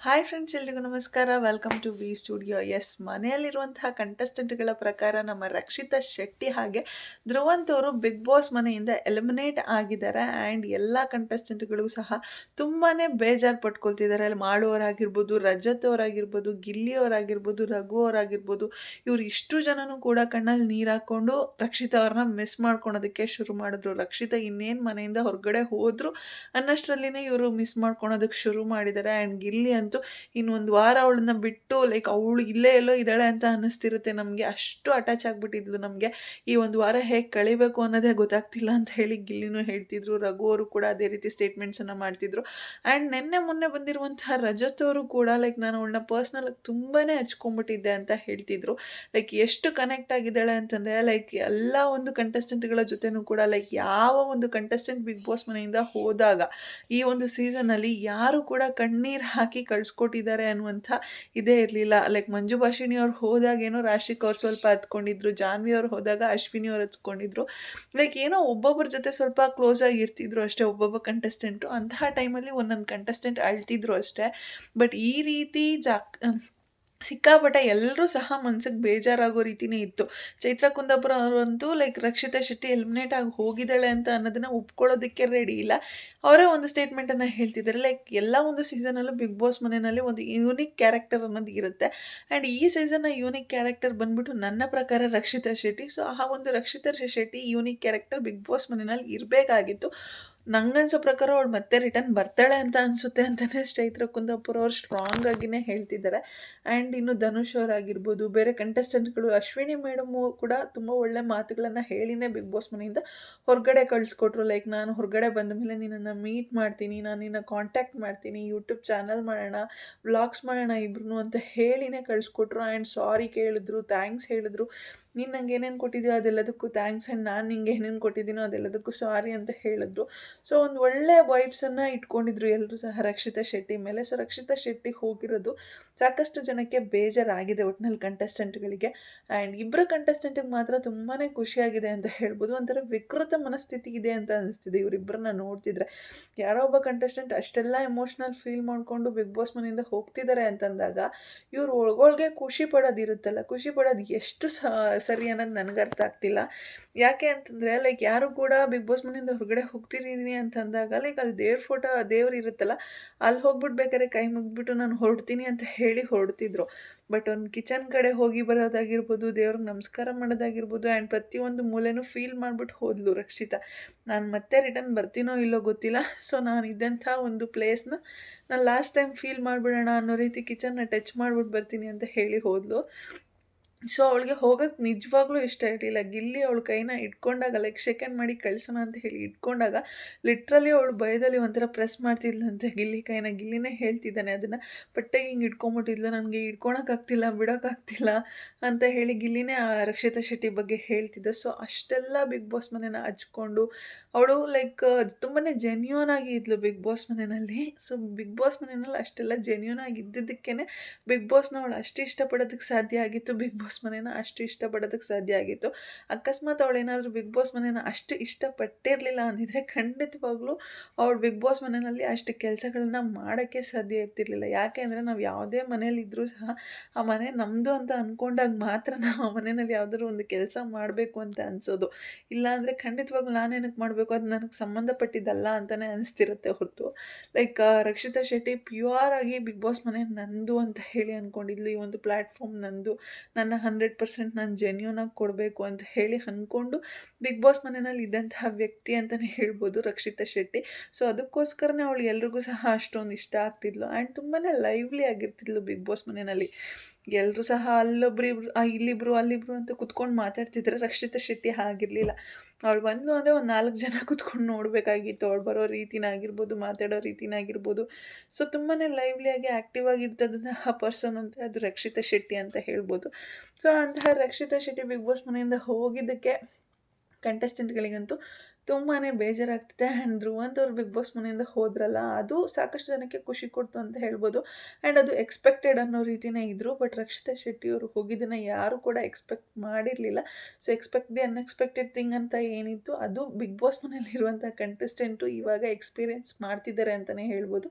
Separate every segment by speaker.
Speaker 1: Hi friends ಎಲ್ರಿಗೂ ನಮಸ್ಕಾರ. Welcome to V studio S ಮನೆಯಲ್ಲಿರುವಂತಹ ಕಂಟೆಸ್ಟೆಂಟ್ಗಳ ಪ್ರಕಾರ ನಮ್ಮ ರಕ್ಷಿತಾ ಶೆಟ್ಟಿ ಹಾಗೆ ಧ್ರುವಂತ್ ಅವರು ಬಿಗ್ ಬಾಸ್ ಮನೆಯಿಂದ ಎಲಿಮಿನೇಟ್ ಆಗಿದ್ದಾರೆ. ಆ್ಯಂಡ್ ಎಲ್ಲ ಕಂಟೆಸ್ಟೆಂಟ್ಗಳಿಗೂ ಸಹ ತುಂಬಾ ಬೇಜಾರು ಪಟ್ಕೊಳ್ತಿದ್ದಾರೆ. ಅಲ್ಲಿ ಮಾಡುವವರಾಗಿರ್ಬೋದು, ರಜತ್ ಅವರಾಗಿರ್ಬೋದು, ಗಿಲ್ಲಿ ಅವರಾಗಿರ್ಬೋದು, ರಘು ಅವರಾಗಿರ್ಬೋದು, ಇವರು ಇಷ್ಟು ಜನನೂ ಕೂಡ ಕಣ್ಣಲ್ಲಿ ನೀರು ಹಾಕ್ಕೊಂಡು ರಕ್ಷಿತಾ ಅವ್ರನ್ನ ಮಿಸ್ ಮಾಡ್ಕೊಳೋದಕ್ಕೆ ಶುರು ಮಾಡಿದ್ರು. ರಕ್ಷಿತಾ ಇನ್ನೇನು ಮನೆಯಿಂದ ಹೊರಗಡೆ ಹೋದ್ರು ಅನ್ನಷ್ಟರಲ್ಲಿನೇ ಇವರು ಮಿಸ್ ಮಾಡ್ಕೊಳೋದಕ್ಕೆ ಶುರು ಮಾಡಿದ್ದಾರೆ. ಆ್ಯಂಡ್ ಗಿಲ್ಲಿ ಅಂತೂ ಇನ್ನೊಂದು ವಾರ ಅವಳನ್ನ ಬಿಟ್ಟು ಲೈಕ್ ಅವಳು ಇಲ್ಲೇ ಎಲ್ಲೋ ಇದ್ದಾಳೆ ಅಂತ ಅನ್ನಿಸ್ತಿರುತ್ತೆ ನಮಗೆ. ಅಷ್ಟು ಅಟ್ಯಾಚ್ ಆಗಿಬಿಟ್ಟಿದ್ಲು ನಮಗೆ. ಈ ಒಂದು ವಾರ ಹೇಗೆ ಕಳಿಬೇಕು ಅನ್ನೋದೇ ಗೊತ್ತಾಗ್ತಿಲ್ಲ ಅಂತ ಹೇಳಿ ಗಿಲ್ಲಿನೂ ಹೇಳ್ತಿದ್ರು. ರಘು ಅವರು ಕೂಡ ಅದೇ ರೀತಿ ಸ್ಟೇಟ್ಮೆಂಟ್ಸನ್ನು ಮಾಡ್ತಿದ್ರು. ಆ್ಯಂಡ್ ನಿನ್ನೆ ಮೊನ್ನೆ ಬಂದಿರುವಂತಹ ರಜತ್ ಕೂಡ ಲೈಕ್ ನಾನು ಅವಳನ್ನ ಪರ್ಸ್ನಲ್ ತುಂಬಾ ಹಚ್ಕೊಂಡ್ಬಿಟ್ಟಿದ್ದೆ ಅಂತ ಹೇಳ್ತಿದ್ರು. ಲೈಕ್ ಎಷ್ಟು ಕನೆಕ್ಟ್ ಆಗಿದ್ದಾಳೆ ಅಂತಂದರೆ ಲೈಕ್ ಎಲ್ಲ ಒಂದು ಕಂಟೆಸ್ಟೆಂಟ್ಗಳ ಜೊತೆನೂ ಕೂಡ ಲೈಕ್ ಯಾವ ಒಂದು ಕಂಟೆಸ್ಟೆಂಟ್ ಬಿಗ್ ಬಾಸ್ ಮನೆಯಿಂದ ಹೋದಾಗ, ಈ ಒಂದು ಸೀಸನ್ ಅಲ್ಲಿ ಯಾರು ಕೂಡ ಕಣ್ಣೀರು ಹಾಕಿ ಕಳಿಸ್ಕೊಟ್ಟಿದ್ದಾರೆ ಅನ್ನುವಂಥ ಇದೇ ಇರಲಿಲ್ಲ. ಲೈಕ್ ಮಂಜು ಭಾಷಿಣಿ ಅವ್ರು ಹೋದಾಗ ಏನೋ ರಾಶಿಕ್ ಅವ್ರು ಸ್ವಲ್ಪ ಹತ್ಕೊಂಡಿದ್ರು ಜಾನ್ವಿ ಅವ್ರು ಹೋದಾಗ ಅಶ್ವಿನಿ ಅವ್ರು ಹತ್ಕೊಂಡಿದ್ರು ಲೈಕ್ ಏನೋ ಒಬ್ಬೊಬ್ಬರ ಜೊತೆ ಸ್ವಲ್ಪ ಕ್ಲೋಸ್ ಆಗಿ ಇರ್ತಿದ್ರು ಅಷ್ಟೇ, ಒಬ್ಬೊಬ್ಬ ಕಂಟೆಸ್ಟೆಂಟು ಅಂತಹ ಟೈಮಲ್ಲಿ ಒಂದೊಂದು ಕಂಟೆಸ್ಟೆಂಟ್ ಅಳ್ತಿದ್ರು ಅಷ್ಟೇ. ಬಟ್ ಈ ರೀತಿ ಜಾಕ್ ಸಿಕ್ಕಾಪಟ್ಟೆ ಎಲ್ಲರೂ ಸಹ ಮನ್ಸಿಗೆ ಬೇಜಾರಾಗೋ ರೀತಿನೇ ಇತ್ತು. ಚೈತ್ರ ಕುಂದಾಪುರ ಅವರಂತೂ ಲೈಕ್ ರಕ್ಷಿತಾ ಶೆಟ್ಟಿ ಎಲಿಮಿನೇಟ್ ಆಗಿ ಹೋಗಿದ್ದಾಳೆ ಅಂತ ಅನ್ನೋದನ್ನು ಒಪ್ಕೊಳ್ಳೋದಕ್ಕೆ ರೆಡಿ ಇಲ್ಲ. ಅವರೇ ಒಂದು ಸ್ಟೇಟ್ಮೆಂಟನ್ನು ಹೇಳ್ತಿದ್ದಾರೆ. ಲೈಕ್ ಎಲ್ಲ ಒಂದು ಸೀಸನಲ್ಲೂ ಬಿಗ್ ಬಾಸ್ ಮನೆಯಲ್ಲಿ ಒಂದು ಯೂನಿಕ್ ಕ್ಯಾರೆಕ್ಟರ್ ಅನ್ನೋದು ಇರುತ್ತೆ. ಆ್ಯಂಡ್ ಈ ಸೀಸನ್ನ ಯೂನಿಕ್ ಕ್ಯಾರೆಕ್ಟರ್ ಬಂದ್ಬಿಟ್ಟು ನನ್ನ ಪ್ರಕಾರ ರಕ್ಷಿತಾ ಶೆಟ್ಟಿ. ಸೊ ಆ ಒಂದು Rakshita Shetty unique character Bigg Boss ಮನೆಯಲ್ಲಿ ಇರಬೇಕಾಗಿತ್ತು. ನಂಗನ್ಸೋ ಪ್ರಕಾರ ಅವಳು ಮತ್ತೆ ರಿಟರ್ನ್ ಬರ್ತಾಳೆ ಅಂತ ಅನಿಸುತ್ತೆ ಅಂತಲೇ ಚೈತ್ರ ಕುಂದಾಪುರ ಅವ್ರು ಸ್ಟ್ರಾಂಗ್ ಆಗಿನೇ ಹೇಳ್ತಿದ್ದಾರೆ. ಆ್ಯಂಡ್ ಇನ್ನು ಧನುಷ್ ಅವರಾಗಿರ್ಬೋದು ಬೇರೆ ಕಂಟೆಸ್ಟೆಂಟ್ಗಳು ಅಶ್ವಿನಿ ಮೇಡಮು ಕೂಡ ತುಂಬ ಒಳ್ಳೆ ಮಾತುಗಳನ್ನು ಹೇಳಿನೇ ಬಿಗ್ ಬಾಸ್ ಮನೆಯಿಂದ ಹೊರಗಡೆ ಕಳಿಸ್ಕೊಟ್ರು. ಲೈಕ್ ನಾನು ಹೊರಗಡೆ ಬಂದ ಮೇಲೆ ನಿನ್ನನ್ನು ಮೀಟ್ ಮಾಡ್ತೀನಿ, ನಾನು ನಿನ್ನ ಕಾಂಟ್ಯಾಕ್ಟ್ ಮಾಡ್ತೀನಿ ಯೂಟ್ಯೂಬ್ ಚಾನಲ್ ಮಾಡೋಣ ವ್ಲಾಗ್ಸ್ ಮಾಡೋಣ ಇಬ್ರು ಅಂತ ಹೇಳಿನೇ ಕಳಿಸ್ಕೊಟ್ರು. ಆ್ಯಂಡ್ ಸಾರಿ ಕೇಳಿದ್ರು ಥ್ಯಾಂಕ್ಸ್ ಹೇಳಿದ್ರು. ನೀನು ನಂಗೆ ಏನೇನು ಕೊಟ್ಟಿದ್ಯೋ ಅದೆಲ್ಲದಕ್ಕೂ ಥ್ಯಾಂಕ್ಸ್ ಆ್ಯಂಡ್ ನಾನು ನಿಂಗೆ ಏನೇನು ಕೊಟ್ಟಿದ್ದೀನೋ ಅದೆಲ್ಲದಕ್ಕೂ ಸಾರಿ ಅಂತ ಹೇಳಿದ್ರು. ಸೊ ಒಂದು ಒಳ್ಳೆ ವೈಬ್ಸನ್ನು ಇಟ್ಕೊಂಡಿದ್ರು ಎಲ್ಲರೂ ಸಹ ರಕ್ಷಿತಾ ಶೆಟ್ಟಿ ಮೇಲೆ. ಸೊ ರಕ್ಷಿತಾ ಶೆಟ್ಟಿ ಹೋಗಿರೋದು ಸಾಕಷ್ಟು ಜನಕ್ಕೆ ಬೇಜಾರಾಗಿದೆ ಒಟ್ಟಿನಲ್ಲಿ ಕಂಟೆಸ್ಟೆಂಟ್ಗಳಿಗೆ ಆ್ಯಂಡ್ ಇಬ್ಬರು ಕಂಟೆಸ್ಟೆಂಟಿಗೆ ಮಾತ್ರ ತುಂಬಾ ಖುಷಿಯಾಗಿದೆ ಅಂತ ಹೇಳ್ಬೋದು. ಒಂಥರ ವಿಕೃತ ಮನಸ್ಥಿತಿ ಇದೆ ಅಂತ ಅನಿಸ್ತಿದೆ ಇವರಿಬ್ಬರನ್ನ ನೋಡ್ತಿದ್ರೆ. ಯಾರೋ ಒಬ್ಬ ಕಂಟೆಸ್ಟೆಂಟ್ ಅಷ್ಟೆಲ್ಲ ಎಮೋಷ್ನಲ್ ಫೀಲ್ ಮಾಡಿಕೊಂಡು ಬಿಗ್ ಬಾಸ್ ಮನೆಯಿಂದ ಹೋಗ್ತಿದ್ದಾರೆ ಅಂತಂದಾಗ ಇವ್ರು ಒಳಗೊಳಗೆ ಖುಷಿ ಪಡೋದಿರುತ್ತಲ್ಲ. ಖುಷಿ ಪಡೋದು ಎಷ್ಟು ಸರಿ ಅನ್ನೋದು ನನಗೆ ಅರ್ಥ ಆಗ್ತಿಲ್ಲ. ಯಾಕೆ ಅಂತಂದರೆ ಲೈಕ್ ಯಾರು ಕೂಡ ಬಿಗ್ ಬಾಸ್ ಮನೆಯಿಂದ ಹೊರಗಡೆ ಹೋಗ್ತಿದ್ದೀನಿ ಅಂತಂದಾಗ ಲೈಕ್ ಅಲ್ಲಿ ದೇವ್ರ ಫೋಟೋ ದೇವ್ರು ಇರುತ್ತಲ್ಲ, ಅಲ್ಲಿ ಹೋಗ್ಬಿಟ್ಟು ಬೇಕಾದ್ರೆ ಕೈ ಮುಗಿದ್ಬಿಟ್ಟು ನಾನು ಹೊರಡ್ತೀನಿ ಅಂತ ಹೇಳಿ ಹೊರಡ್ತಿದ್ರು. ಬಟ್ ಒಂದು ಕಿಚನ್ ಕಡೆ ಹೋಗಿ ಬರೋದಾಗಿರ್ಬೋದು, ದೇವ್ರಿಗೆ ನಮಸ್ಕಾರ ಮಾಡೋದಾಗಿರ್ಬೋದು ಆ್ಯಂಡ್ ಪ್ರತಿಯೊಂದು ಮೂಲೆನೂ ಫೀಲ್ ಮಾಡಿಬಿಟ್ಟು ಹೋದ್ಲು ರಕ್ಷಿತಾ. ನಾನು ಮತ್ತೆ ರಿಟರ್ನ್ ಬರ್ತೀನೋ ಇಲ್ಲೋ ಗೊತ್ತಿಲ್ಲ. ಸೊ ನಾನು ಇದ್ದಂಥ ಒಂದು ಪ್ಲೇಸ್ನ ನಾನು ಲಾಸ್ಟ್ ಟೈಮ್ ಫೀಲ್ ಮಾಡಿಬಿಡೋಣ ಅನ್ನೋ ರೀತಿ ಕಿಚನ್ನ ಟಚ್ ಮಾಡಿಬಿಟ್ಟು ಬರ್ತೀನಿ ಅಂತ ಹೇಳಿ ಹೋದ್ಲು. ಸೊ ಅವಳಿಗೆ ಹೋಗೋಕ್ಕೆ ನಿಜವಾಗ್ಲೂ ಇಷ್ಟ ಇರಲಿಲ್ಲ. ಗಿಲ್ಲಿ ಅವಳ ಕೈನ ಇಟ್ಕೊಂಡಾಗ ಲೈಕ್ ಸೆಕೆಂಡ್ ಮಾಡಿ ಕಳಿಸೋಣ ಅಂತ ಹೇಳಿ ಇಟ್ಕೊಂಡಾಗ ಲಿಟ್ರಲಿ ಅವಳು ಭಯದಲ್ಲಿ ಒಂಥರ ಪ್ರೆಸ್ ಮಾಡ್ತಿದ್ಲಂತೆ. ಗಿಲ್ಲಿ ಕೈನ, ಗಿಲ್ಲಿನೇ ಹೇಳ್ತಿದ್ದಾನೆ ಅದನ್ನು. ಬಟ್ಟೆಗೆ ಹಿಂಗೆ ಇಟ್ಕೊಂಬಿಟ್ಟಿದ್ಲು, ನನಗೆ ಇಟ್ಕೊಳಕ್ಕಾಗ್ತಿಲ್ಲ ಬಿಡೋಕ್ಕಾಗ್ತಿಲ್ಲ ಅಂತ ಹೇಳಿ ಗಿಲ್ಲಿನೇ ರಕ್ಷಿತಾ ಶೆಟ್ಟಿ ಬಗ್ಗೆ ಹೇಳ್ತಿದ್ದ. ಸೊ ಅಷ್ಟೆಲ್ಲ ಬಿಗ್ ಬಾಸ್ ಮನೇನ ಹಚ್ಕೊಂಡು, ಅವಳು ಲೈಕ್ ತುಂಬಾ ಜೆನ್ಯೂನ್ ಆಗಿ ಇದ್ಲು ಬಿಗ್ ಬಾಸ್ ಮನೆಯಲ್ಲಿ ಸೊ ಬಿಗ್ ಬಾಸ್ ಮನೆಯಲ್ಲಿ ಅಷ್ಟೆಲ್ಲ ಜೆನ್ಯೂನ್ ಆಗಿ ಇದ್ದಿದ್ದಕ್ಕೇ ಬಿಗ್ ಬಾಸ್ನ ಅವಳು ಅಷ್ಟು ಇಷ್ಟಪಡೋದಕ್ಕೆ ಸಾಧ್ಯ ಆಗಿತ್ತು. ಬಿಗ್ ಬಾಸ್ ಮನೇನ ಅಷ್ಟು ಇಷ್ಟಪಡೋದಕ್ಕೆ ಸಾಧ್ಯ ಆಗಿತ್ತು. ಅಕಸ್ಮಾತ್ ಅವಳು ಏನಾದರೂ ಬಿಗ್ ಬಾಸ್ ಮನೇನ ಅಷ್ಟು ಇಷ್ಟಪಟ್ಟಿರಲಿಲ್ಲ ಅಂದಿದ್ರೆ ಖಂಡಿತವಾಗ್ಲೂ ಅವಳು ಬಿಗ್ ಬಾಸ್ ಮನೆಯಲ್ಲಿ ಅಷ್ಟು ಕೆಲಸಗಳನ್ನ ಮಾಡೋಕ್ಕೆ ಸಾಧ್ಯ ಇರ್ತಿರ್ಲಿಲ್ಲ. ಯಾಕೆ ಅಂದರೆ ನಾವು ಯಾವುದೇ ಮನೇಲಿ ಇದ್ದರೂ ಸಹ ಆ ಮನೆ ನಮ್ಮದು ಅಂತ ಅಂದ್ಕೊಂಡಾಗ ಮಾತ್ರ ನಾವು ಆ ಮನೆಯಲ್ಲಿ ಯಾವುದಾದ್ರು ಒಂದು ಕೆಲಸ ಮಾಡಬೇಕು ಅಂತ ಅನಿಸೋದು. ಇಲ್ಲಾಂದರೆ ಖಂಡಿತವಾಗ್ಲೂ ನಾನೇನಕ್ಕೆ ಮಾಡಬೇಕು? ಅದು ನನಗೆ ಸಂಬಂಧಪಟ್ಟಿದ್ದಲ್ಲ ಅಂತಲೇ ಅನಿಸ್ತಿರುತ್ತೆ ಹೊರತು. ಲೈಕ್ ರಕ್ಷಿತಾ ಶೆಟ್ಟಿ ಪ್ಯೂರ್ ಆಗಿ ಬಿಗ್ ಬಾಸ್ ಮನೆ ನಂದು ಅಂತ ಹೇಳಿ ಅಂದ್ಕೊಂಡಿದ್ಲು ಈ ಒಂದು ಪ್ಲ್ಯಾಟ್ಫಾರ್ಮ್ ನಂದು. ನನ್ನ ಹಂಡ್ರೆಡ್ ಪರ್ಸೆಂಟ್ ನಾನು ಜೆನ್ಯೂನಾಗಿ ಕೊಡಬೇಕು ಅಂತ ಹೇಳಿ ಅಂದ್ಕೊಂಡು ಬಿಗ್ ಬಾಸ್ ಮನೆಯಲ್ಲಿ ಇದ್ದಂತಹ ವ್ಯಕ್ತಿ ಅಂತಲೇ ಹೇಳ್ಬೋದು ರಕ್ಷಿತಾ ಶೆಟ್ಟಿ. ಸೊ ಅದಕ್ಕೋಸ್ಕರನೇ ಅವಳು ಎಲ್ರಿಗೂ ಸಹ ಅಷ್ಟೊಂದು ಇಷ್ಟ ಆಗ್ತಿದ್ಲು. ಆ್ಯಂಡ್ ತುಂಬಾ ಲೈವ್ಲಿ ಆಗಿರ್ತಿದ್ಲು ಬಿಗ್ ಬಾಸ್ ಮನೆಯಲ್ಲಿ. ಎಲ್ಲರೂ ಸಹ ಅಲ್ಲೊಬ್ರು ಇಬ್ರು ಇಲ್ಲಿಬ್ರು, ಅಲ್ಲಿಬ್ರು ಅಂತ ಕುತ್ಕೊಂಡು ಮಾತಾಡ್ತಿದ್ರೆ ರಕ್ಷಿತಾ ಶೆಟ್ಟಿ ಆಗಿರಲಿಲ್ಲ ಅವಳು ಬಂದು ಅಂದರೆ ಒಂದು ನಾಲ್ಕು ಜನ ಕುತ್ಕೊಂಡು ನೋಡಬೇಕಾಗಿತ್ತು. ಅವಳು ಬರೋ ರೀತಿನಾಗಿರ್ಬೋದು ಮಾತಾಡೋ ರೀತಿನಾಗಿರ್ಬೋದು ಸೊ ತುಂಬಾ ಲೈವ್ಲಿಯಾಗಿ ಆ್ಯಕ್ಟಿವ್ ಆ ಪರ್ಸನ್ ಅಂದರೆ ಅದು ರಕ್ಷಿತಾ ಶೆಟ್ಟಿ ಅಂತ ಹೇಳ್ಬೋದು. ಸೊ ಅಂತಹ ರಕ್ಷಿತಾ ಶೆಟ್ಟಿ ಬಿಗ್ ಬಾಸ್ ಮನೆಯಿಂದ ಹೋಗಿದ್ದಕ್ಕೆ ಕಂಟೆಸ್ಟೆಂಟ್ಗಳಿಗಂತೂ ತುಂಬಾ ಬೇಜಾರಾಗ್ತಿದೆ. ಆ್ಯಂಡ್ ಧ್ರುವಂತವ್ರು ಬಿಗ್ ಬಾಸ್ ಮನೆಯಿಂದ ಹೋದ್ರಲ್ಲ, ಅದು ಸಾಕಷ್ಟು ಜನಕ್ಕೆ ಖುಷಿ ಕೊಡ್ತು ಅಂತ ಹೇಳ್ಬೋದು. ಆ್ಯಂಡ್ ಅದು ಎಕ್ಸ್ಪೆಕ್ಟೆಡ್ ಅನ್ನೋ ರೀತಿನೇ ಇದ್ದರು ಬಟ್ ರಕ್ಷಿತಾ ಶೆಟ್ಟಿ ಅವರು ಹೋಗಿದ್ದನ್ನು ಯಾರೂ ಕೂಡ ಎಕ್ಸ್ಪೆಕ್ಟ್ ಮಾಡಿರಲಿಲ್ಲ. So expect the unexpected thing ಅಂತ ಏನಿತ್ತು, ಅದು ಬಿಗ್ ಬಾಸ್ ಮನೆಯಲ್ಲಿರುವಂಥ ಕಂಟೆಸ್ಟೆಂಟು ಇವಾಗ ಎಕ್ಸ್ಪೀರಿಯೆನ್ಸ್ ಮಾಡ್ತಿದ್ದಾರೆ ಅಂತಲೇ ಹೇಳ್ಬೋದು.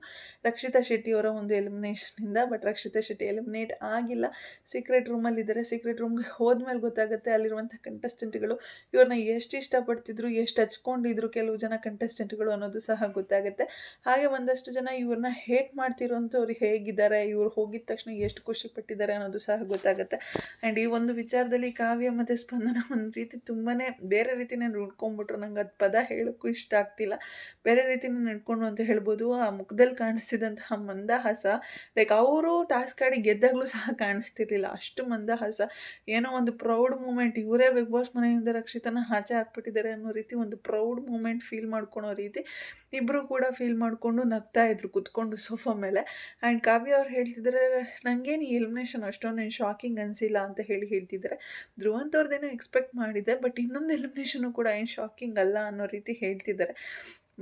Speaker 1: ರಕ್ಷಿತಾ ಶೆಟ್ಟಿ ಅವರ ಒಂದು ಎಲಿಮಿನೇಷನಿಂದ ಬಟ್ ರಕ್ಷಿತಾ ಶೆಟ್ಟಿ ಎಲಿಮಿನೇಟ್ ಆಗಿಲ್ಲ. ಸೀಕ್ರೆಟ್ ರೂಮಲ್ಲಿದ್ದಾರೆ ಸೀಕ್ರೆಟ್ ರೂಮ್ಗೆ ಹೋದ್ಮೇಲೆ ಗೊತ್ತಾಗುತ್ತೆ ಅಲ್ಲಿರುವಂಥ ಕಂಟೆಸ್ಟೆಂಟ್ಗಳು ಇವ್ರನ್ನ ಎಷ್ಟು ಇಷ್ಟಪಡ್ತಿದ್ರು, ಎಷ್ಟು ಹಚ್ಕೊಂಡಿದ್ರು ಕೆಲವು ಜನ ಕಂಟೆಸ್ಟೆಂಟ್ಗಳು ಅನ್ನೋದು ಸಹ ಗೊತ್ತಾಗುತ್ತೆ. ಹಾಗೆ ಒಂದಷ್ಟು ಜನ ಇವ್ರನ್ನ ಹೇಟ್ ಮಾಡ್ತಿರೋಂಥವ್ರು ಹೇಗಿದ್ದಾರೆ, ಇವ್ರು ಹೋಗಿದ ತಕ್ಷಣ ಎಷ್ಟು ಖುಷಿ ಪಟ್ಟಿದ್ದಾರೆ ಅನ್ನೋದು ಸಹ ಗೊತ್ತಾಗುತ್ತೆ. ಆ್ಯಂಡ್ ಈ ಒಂದು ವಿಚಾರದಲ್ಲಿ ಕಾವ್ಯ ಮತ್ತು ಸ್ಪಂದನ ಒಂದು ರೀತಿ ತುಂಬಾ ಬೇರೆ ರೀತಿನೇ ರುಡ್ಕೊಂಡ್ಬಿಟ್ರು ನಂಗೆ ಅದು ಪದ ಹೇಳೋಕ್ಕೂ ಇಷ್ಟ ಆಗ್ತಿಲ್ಲ. ಬೇರೆ ರೀತಿನೇ ನಡ್ಕೊಂಡು ಅಂತ ಹೇಳ್ಬೋದು. ಆ ಮುಖದಲ್ಲಿ ಕಾಣಿಸ್ತಿದ್ದಂತಹ ಮಂದಹಾಸ ಲೈಕ್ ಅವರು ಟಾಸ್ಕ್ ಆಡಿ ಗೆದ್ದಾಗಲೂ ಸಹ ಕಾಣಿಸ್ತಿರ್ಲಿಲ್ಲ. ಅಷ್ಟು ಮಂದಹಾಸ. ಏನೋ ಒಂದು ಪ್ರೌಡ್ ಮೂಮೆಂಟ್ ಇವರೇ ಬಿಗ್ ಬಾಸ್ ಮನೆಯಿಂದ ರಕ್ಷಿತನ ಆಚೆ ಹಾಕ್ಬಿಟ್ಟಿದ್ದಾರೆ ಅನ್ನೋ ರೀತಿ ಒಂದು ಪ್ರೌಡ್ ಮೂಮೆಂಟ್ ಫೀಲ್ ಮಾಡ್ಕೊಳೋ ರೀತಿ ಇಬ್ಬರು ಕೂಡ ಫೀಲ್ ಮಾಡಿಕೊಂಡು ನಗ್ತಾ ಇದ್ರು ಕುತ್ಕೊಂಡು ಸೋಫಾ ಮೇಲೆ. ಆ್ಯಂಡ್ ಕಾವ್ಯ ಅವ್ರು ಹೇಳ್ತಿದ್ರೆ ನನಗೇನು ಈ ಎಲಿಮಿನೇಷನ್ ಏನು ಶಾಕಿಂಗ್ ಅನಿಸಿಲ್ಲ ಅಂತ ಹೇಳಿ ಹೇಳ್ತಿದ್ದಾರೆ ಧ್ರುವಂತ್ ಅವ್ರದ್ದೇನೋ ಎಕ್ಸ್ಪೆಕ್ಟ್ ಮಾಡಿದೆ ಬಟ್ ಇನ್ನೊಂದು ಎಲಿಮಿನೇಷನು ಕೂಡ ಏನು ಶಾಕಿಂಗ್ ಅಲ್ಲ ಅನ್ನೋ ರೀತಿ ಹೇಳ್ತಿದ್ದಾರೆ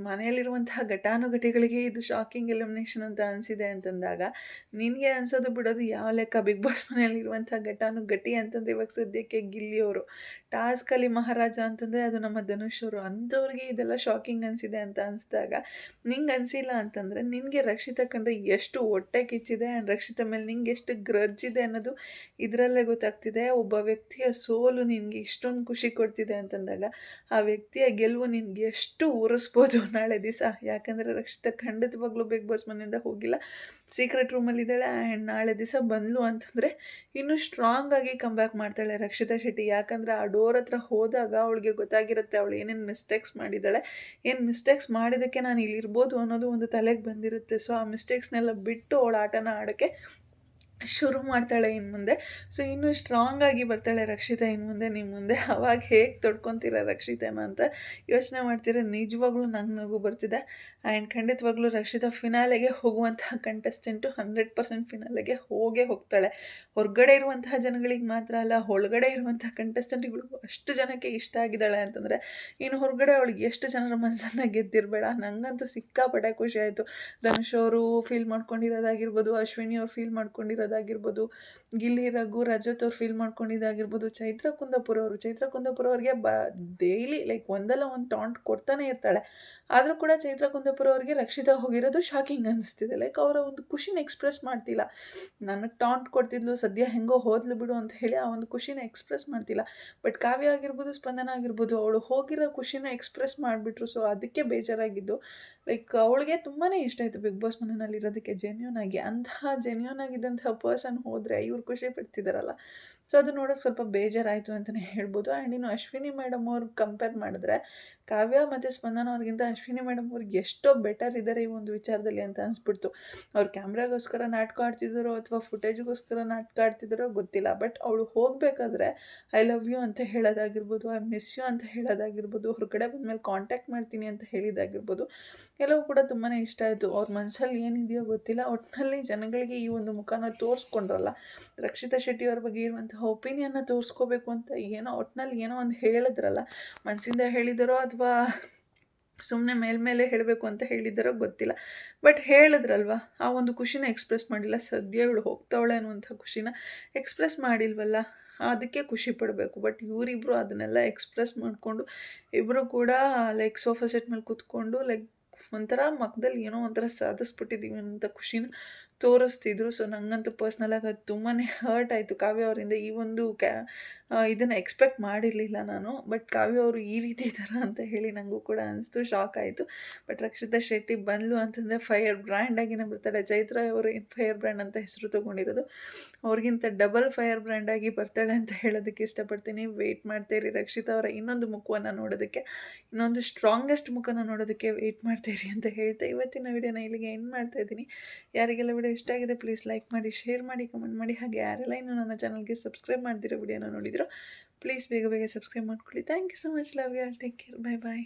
Speaker 1: ಮನೆಯಲ್ಲಿರುವಂತಹ ಘಟಾನುಘಟಿಗಳಿಗೆ ಇದು ಶಾಕಿಂಗ್ ಎಲಿಮಿನೇಷನ್ ಅಂತ ಅನಿಸಿದೆ ಅಂತಂದಾಗ, ನಿನಗೆ ಅನಿಸೋದು ಬಿಡೋದು ಯಾವ ಲೆಕ್ಕ? ಬಿಗ್ ಬಾಸ್ ಮನೆಯಲ್ಲಿರುವಂಥ ಘಟಾನುಘಟಿ ಅಂತಂದರೆ ಇವಾಗ ಸದ್ಯಕ್ಕೆ ಗಿಲ್ಲಿಯವರು ಟಾಸ್ಕಲ್ಲಿ ಮಹಾರಾಜ ಅಂತಂದರೆ ಅದು ನಮ್ಮ ಧನುಷ್ ಅವರು. ಅಂಥವ್ರಿಗೆ ಇದೆಲ್ಲ ಶಾಕಿಂಗ್ ಅನಿಸಿದೆ ಅಂತ ಅನಿಸಿದಾಗ, ನಿಂಗೆ ಅನಿಸಿಲ್ಲ ಅಂತಂದರೆ ನಿನಗೆ ರಕ್ಷಿತ ಕಂಡ್ರೆ ಎಷ್ಟು ಹೊಟ್ಟೆ ಕಿಚ್ಚಿದೆ ಆ್ಯಂಡ್ ರಕ್ಷಿತ ಮೇಲೆ ನಿಂಗೆ ಎಷ್ಟು ಗ್ರಜ್ ಇದೆ ಅನ್ನೋದು ಇದರಲ್ಲೇ ಗೊತ್ತಾಗ್ತಿದೆ. ಒಬ್ಬ ವ್ಯಕ್ತಿಯ ಸೋಲು ನಿನಗೆ ಇಷ್ಟೊಂದು ಖುಷಿ ಕೊಡ್ತಿದೆ ಅಂತಂದಾಗ, ಆ ವ್ಯಕ್ತಿಯ ಗೆಲುವು ನಿನಗೆ ಎಷ್ಟು ಉರಿಸ್ಬೋದು ನಾಳೆ ದಿವಸ. ಯಾಕಂದರೆ ರಕ್ಷಿತ ಖಂಡಿತವಾಗ್ಲೂ ಬಿಗ್ ಬಾಸ್ ಮನೆಯಿಂದ ಹೋಗಿಲ್ಲ. ಸೀಕ್ರೆಟ್ ರೂಮಲ್ಲಿದ್ದಾಳೆ ಆ್ಯಂಡ್ ನಾಳೆ ದಿವಸ ಬಂದ್ಲು ಅಂತಂದರೆ ಇನ್ನೂ ಸ್ಟ್ರಾಂಗ್ ಆಗಿ ಬ್ಯಾಕ್ ಮಾಡ್ತಾಳೆ ರಕ್ಷಿತಾ ಶೆಟ್ಟಿ. ಯಾಕಂದರೆ ಆ ಡೋರ್ ಹತ್ರ ಹೋದಾಗ ಅವಳಿಗೆ ಗೊತ್ತಾಗಿರುತ್ತೆ ಅವಳು ಏನೇನು ಮಿಸ್ಟೇಕ್ಸ್ ಮಾಡಿದ್ದಾಳೆ. ಏನು ಮಿಸ್ಟೇಕ್ಸ್ ಮಾಡಿದ್ದಕ್ಕೆ ನಾನು ಇಲ್ಲಿರ್ಬೋದು ಅನ್ನೋದು ಒಂದು ತಲೆಗೆ ಬಂದಿರುತ್ತೆ. ಸೊ ಆ ಮಿಸ್ಟೇಕ್ಸ್ನೆಲ್ಲ ಬಿಟ್ಟು ಅವಳ ಆಟನ ಆಡೋಕ್ಕೆ ಶುರು ಮಾಡ್ತಾಳೆ ಇನ್ನು ಮುಂದೆ. ಸೊ ಇನ್ನೂ ಸ್ಟ್ರಾಂಗ್ ಆಗಿ ಬರ್ತಾಳೆ ರಕ್ಷಿತಾ ಇನ್ನು ಮುಂದೆ ನಿಮ್ಮ ಮುಂದೆ. ಅವಾಗ ಹೇಗೆ ತೊಡ್ಕೊತೀರ ರಕ್ಷಿತನ ಅಂತ ಯೋಚನೆ ಮಾಡ್ತೀರ? ನಿಜವಾಗ್ಲೂ ನಂಗೆ ನಗು ಬರ್ತಿದೆ. ಆ್ಯಂಡ್ ಖಂಡಿತವಾಗ್ಲೂ ರಕ್ಷಿತಾ ಫಿನಾಲೆಗೆ ಹೋಗುವಂತಹ ಕಂಟೆಸ್ಟೆಂಟು ಹಂಡ್ರೆಡ್ ಪರ್ಸೆಂಟ್ ಫಿನಾಲೆಗೆ ಹೋಗೇ ಹೋಗ್ತಾಳೆ. ಹೊರಗಡೆ ಇರುವಂತಹ ಜನಗಳಿಗೆ ಮಾತ್ರ ಅಲ್ಲ, ಒಳಗಡೆ ಇರುವಂತಹ ಕಂಟೆಸ್ಟೆಂಟ್ಗಳು ಅಷ್ಟು ಜನಕ್ಕೆ ಇಷ್ಟ ಆಗಿದ್ದಾಳೆ ಅಂತಂದರೆ, ಇನ್ನು ಹೊರಗಡೆ ಅವಳಿಗೆ ಎಷ್ಟು ಜನರ ಮನಸ್ಸನ್ನು ಗೆದ್ದಿರಬೇಡ. ನನಗಂತೂ ಸಿಕ್ಕಾಪಟ್ಟೆ ಖುಷಿ ಆಯಿತು. ಧನುಷ್ ಅವರು ಫೀಲ್ ಮಾಡ್ಕೊಂಡಿರೋದಾಗಿರ್ಬೋದು, ಅಶ್ವಿನಿ ಅವ್ರು ಫೀಲ್ ಮಾಡ್ಕೊಂಡಿರೋದಾಗಿರ್ಬೋದು ಗಿಲ್ಲಿ ರಘು, ರಜತ್ ಅವ್ರು ಫೀಲ್ ಮಾಡ್ಕೊಂಡಿದ್ದಾಗಿರ್ಬೋದು. ಚೈತ್ರ ಕುಂದಪುರ ಅವರು. ಚೈತ್ರ ಕುಂದಪುರ ಅವ್ರಿಗೆ ಬ ಡೈಲಿ ಲೈಕ್ ಒಂದಲ್ಲ ಒಂದು ಟಾಂಟ್ ಕೊಡ್ತಾನೆ ಇರ್ತಾಳೆ. ಆದರೂ ಕೂಡ ಚೈತ್ರ ಕುಂದಪುರ ಅವ್ರಿಗೆ ರಕ್ಷಿತ ಹೋಗಿರೋದು ಶಾಕಿಂಗ್ ಅನಿಸ್ತಿದೆ. ಲೈಕ್ ಅವರ ಒಂದು ಖುಷಿನ ಎಕ್ಸ್ಪ್ರೆಸ್ ಮಾಡ್ತಿಲ್ಲ. ನನಗೆ ಟಾಂಟ್ ಕೊಡ್ತಿದ್ಲು, ಸದ್ಯ ಹೆಂಗೋ ಹೋದ್ಲು ಬಿಡು ಅಂತ ಹೇಳಿ ಆ ಒಂದು ಖುಷಿನ ಎಕ್ಸ್ಪ್ರೆಸ್ ಮಾಡ್ತಿಲ್ಲ. ಬಟ್ ಕಾವ್ಯ ಆಗಿರ್ಬೋದು, ಸ್ಪಂದನ ಆಗಿರ್ಬೋದು, ಅವಳು ಹೋಗಿರೋ ಖುಷಿನ ಎಕ್ಸ್ಪ್ರೆಸ್ ಮಾಡಿಬಿಟ್ರು. ಸೊ ಅದಕ್ಕೆ ಬೇಜಾರಾಗಿದ್ದು. ಲೈಕ್ ಅವಳಿಗೆ ತುಂಬಾ ಇಷ್ಟ ಆಯಿತು ಬಿಗ್ ಬಾಸ್ ಮನೆಯಲ್ಲಿ ಇರೋದಕ್ಕೆ ಜೆನ್ಯೂನ್ ಆಗಿ. ಅಂತಹ ಜೆನ್ಯೂನ್ ಆಗಿದ್ದಂತಹ ಪರ್ಸನ್ ಹೋದರೆ ಇವ್ರು ಖುಷಿ ಪಡ್ತಿದ್ದಾರಲ್ಲ ಸೊ ಅದು ನೋಡೋಕೆ ಸ್ವಲ್ಪ ಬೇಜಾರಾಯಿತು ಅಂತಲೇ ಹೇಳ್ಬೋದು. ಆ್ಯಂಡ್ ಇನ್ನು ಅಶ್ವಿನಿ ಮೇಡಮ್ ಅವ್ರು ಕಂಪೇರ್ ಮಾಡಿದ್ರೆ ಕಾವ್ಯ ಮತ್ತು ಸ್ಪಂದನ ಅವ್ರಿಗಿಂತ ಅಶ್ವಿನಿ ಮೇಡಮ್ ಅವ್ರಿಗೆ ಎಷ್ಟೋ ಬೆಟರ್ ಇದ್ದಾರೆ ಈ ಒಂದು ವಿಚಾರದಲ್ಲಿ ಅಂತ ಅನಿಸ್ಬಿಡ್ತು. ಅವ್ರು ಕ್ಯಾಮ್ರಾಗೋಸ್ಕರ ನಾಟಕ ಆಡ್ತಿದ್ದಾರೋ ಅಥವಾ ಫುಟೇಜ್ಗೋಸ್ಕರ ನಾಟಕ ಆಡ್ತಿದ್ದಾರೋ ಗೊತ್ತಿಲ್ಲ. ಬಟ್ ಅವಳು ಹೋಗಬೇಕಾದ್ರೆ ಐ ಲವ್ ಯು ಅಂತ ಹೇಳೋದಾಗಿರ್ಬೋದು ಐ ಮಿಸ್ ಯು ಅಂತ ಹೇಳೋದಾಗಿರ್ಬೋದು ಹೊರಗಡೆ ಬಂದಮೇಲೆ ಕಾಂಟ್ಯಾಕ್ಟ್ ಮಾಡ್ತೀನಿ ಅಂತ ಹೇಳಿದಾಗಿರ್ಬೋದು, ಎಲ್ಲವೂ ಕೂಡ ತುಂಬಾ ಇಷ್ಟ ಆಯಿತು. ಅವ್ರ ಮನಸ್ಸಲ್ಲಿ ಏನಿದೆಯೋ ಗೊತ್ತಿಲ್ಲ. ಒಟ್ಟಿನಲ್ಲಿ ಜನಗಳಿಗೆ ಈ ಒಂದು ಮುಖನ ತೋರಿಸ್ಕೊಂಡ್ರಲ್ಲ, ರಕ್ಷಿತಾ ಶೆಟ್ಟಿ ಅವ್ರ ಬಗ್ಗೆ ಇರುವಂತಹ ಒಪಿನಿಯನ್ನ ತೋರಿಸ್ಕೋಬೇಕು ಅಂತ ಏನೋ ಒಟ್ಟಿನಲ್ಲಿ ಏನೋ ಒಂದು ಹೇಳಿದ್ರಲ್ಲ ಮನಸ್ಸಿಂದ ಹೇಳಿದಾರೋ ಅಥವಾ ಸುಮ್ಮನೆ ಮೇಲ್ಮೇಲೆ ಹೇಳಬೇಕು ಅಂತ ಹೇಳಿದ್ದಾರೋ ಗೊತ್ತಿಲ್ಲ. ಬಟ್ ಹೇಳಿದ್ರಲ್ವ, ಆ ಒಂದು ಖುಷಿನ ಎಕ್ಸ್ಪ್ರೆಸ್ ಮಾಡಿಲ್ಲ. ಸದ್ಯ ಇವಳು ಹೋಗ್ತಾವಳೆ ಅನ್ನುವಂಥ ಖುಷಿನ ಎಕ್ಸ್ಪ್ರೆಸ್ ಮಾಡಿಲ್ವಲ್ಲ, ಅದಕ್ಕೆ ಖುಷಿ ಪಡಬೇಕು. ಬಟ್ ಇವರಿಬ್ಬರು ಅದನ್ನೆಲ್ಲ ಎಕ್ಸ್ಪ್ರೆಸ್ ಮಾಡಿಕೊಂಡು ಇಬ್ಬರು ಕೂಡ ಲೈಕ್ ಸೋಫಾ ಸೆಟ್ ಮೇಲೆ ಕೂತ್ಕೊಂಡು ಲೈಕ್ ಒಂಥರ ಮಕ್ಕದಲ್ಲಿ ಏನೋ ಒಂಥರ ಸಾಧಿಸ್ಬಿಟ್ಟಿದ್ದೀವಿ ಅಂತ ಖುಷಿನ ತೋರಿಸ್ತಿದ್ರು. ಸೊ ನನಗಂತೂ ಪರ್ಸ್ನಲಾಗಿ ಅದು ತುಂಬಾ ಹರ್ಟ್ ಆಯಿತು. ಕಾವ್ಯ ಅವರಿಂದ ಈ ಒಂದು ಕ್ಯಾ ಇದನ್ನು ಎಕ್ಸ್ಪೆಕ್ಟ್ ಮಾಡಿರಲಿಲ್ಲ ನಾನು. ಬಟ್ ಕಾವ್ಯ ಅವರು ಈ ರೀತಿ ಇದ್ದಾರ ಅಂತ ಹೇಳಿ ನನಗೂ ಕೂಡ ಅನಿಸ್ತು. ಶಾಕ್ ಆಯಿತು. ಬಟ್ ರಕ್ಷಿತಾ ಶೆಟ್ಟಿ ಬಂದ್ಲು ಅಂತಂದರೆ ಫೈರ್ ಬ್ರ್ಯಾಂಡಾಗಿನೇ ಬರ್ತಾಳೆ. ಚೈತ್ರ ಅವರು ಫೈರ್ ಬ್ರ್ಯಾಂಡ್ ಅಂತ ಹೆಸರು ತೊಗೊಂಡಿರೋದು. ಅವ್ರಿಗಿಂತ ಡಬಲ್ ಫೈರ್ ಬ್ರ್ಯಾಂಡಾಗಿ ಬರ್ತಾಳೆ ಅಂತ ಹೇಳೋದಕ್ಕೆ ಇಷ್ಟಪಡ್ತೀನಿ. ವೆಯ್ಟ್ ಮಾಡ್ತೀರಿ ರಕ್ಷಿತಾ ಅವರ ಇನ್ನೊಂದು ಮುಖವನ್ನು ನೋಡೋದಕ್ಕೆ. ಇನ್ನೊಂದು ಸ್ಟ್ರಾಂಗೆಸ್ಟ್ ಮುಖನ ನೋಡೋದಕ್ಕೆ ವೆಯ್ಟ್ ಮಾಡ್ತೀರಿ ಅಂತ ಹೇಳ್ತಾ ಇವತ್ತಿನ ವಿಡಿಯೋನ ಇಲ್ಲಿಗೆ ಎಂಡ್ ಮಾಡ್ತಾ ಇದ್ದೀನಿ. ಯಾರಿಗೆಲ್ಲ ವಿಡಿಯೋ ಇಷ್ಟ ಆಗಿದೆ ಪ್ಲೀಸ್ ಲೈಕ್ ಮಾಡಿ ಶೇರ್ ಮಾಡಿ ಕಮೆಂಟ್ ಮಾಡಿ. ಹಾಗೆ ಯಾರೆಲ್ಲ ಇನ್ನೂ ನನ್ನ ಚಾನಲ್ಗೆ ಸಬ್ಸ್ಕ್ರೈಬ್ ಮಾಡ್ತಿರೋ ವಿಡಿಯೋನ ನೋಡಿದ್ರು ಪ್ಲೀಸ್ ಬೇಗ ಬೇಗ ಸಬ್ಸ್ಕ್ರೈಬ್ ಮಾಡ್ಕೊಳ್ಳಿ. Thank you so much love you all take care bye bye